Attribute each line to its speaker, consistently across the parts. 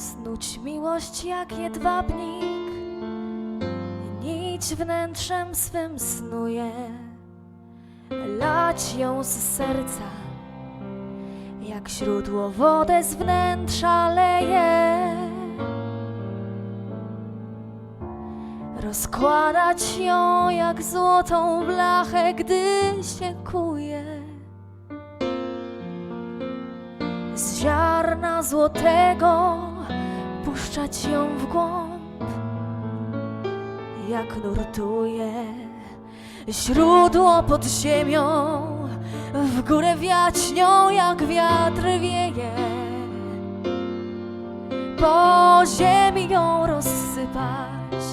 Speaker 1: Czuć miłość jak jedwabnik, nić wnętrzem swym snuje, lać ją z serca, jak źródło wodę z wnętrza leje. Rozkładać ją jak złotą blachę, gdy się kuje. Z ziarna złotego puszczać ją w głąb, jak nurtuje źródło pod ziemią, w górę wiać nią jak wiatr wieje. Po ziemi ją rozsypać,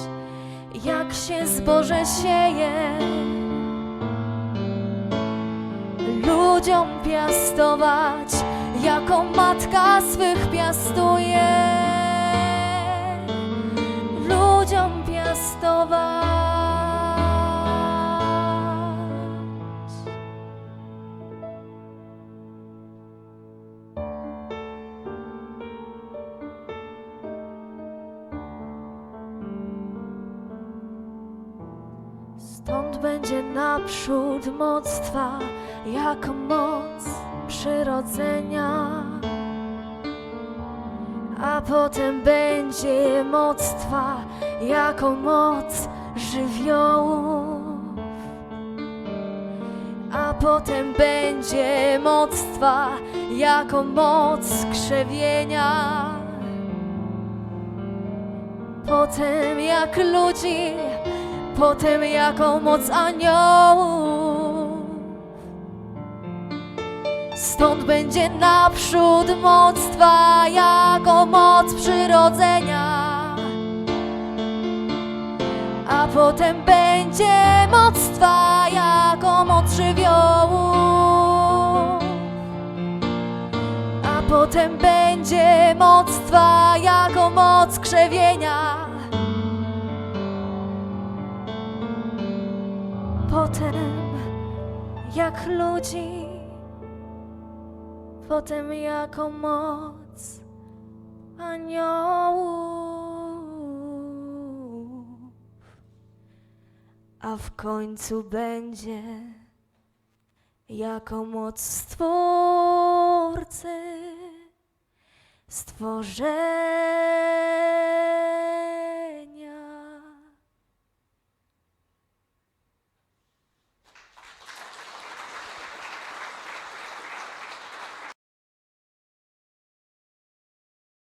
Speaker 1: jak się zboże sieje. Ludziom piastować, jako matka swych piastuje. Stąd będzie naprzód moc Twa, jako moc przyrodzenia. A potem będzie moc Twa, jako moc żywiołów. A potem będzie moc Twa, jako moc krzewienia. Potem jak ludzi, potem jako moc aniołów. Stąd będzie naprzód moc Twa jako moc przyrodzenia. A potem będzie moc Twa jako moc żywiołów. A potem będzie moc Twa jako moc krzewienia. Potem jak ludzi, potem jako moc aniołów, a w końcu będzie jako moc Stwórcy stworzenia.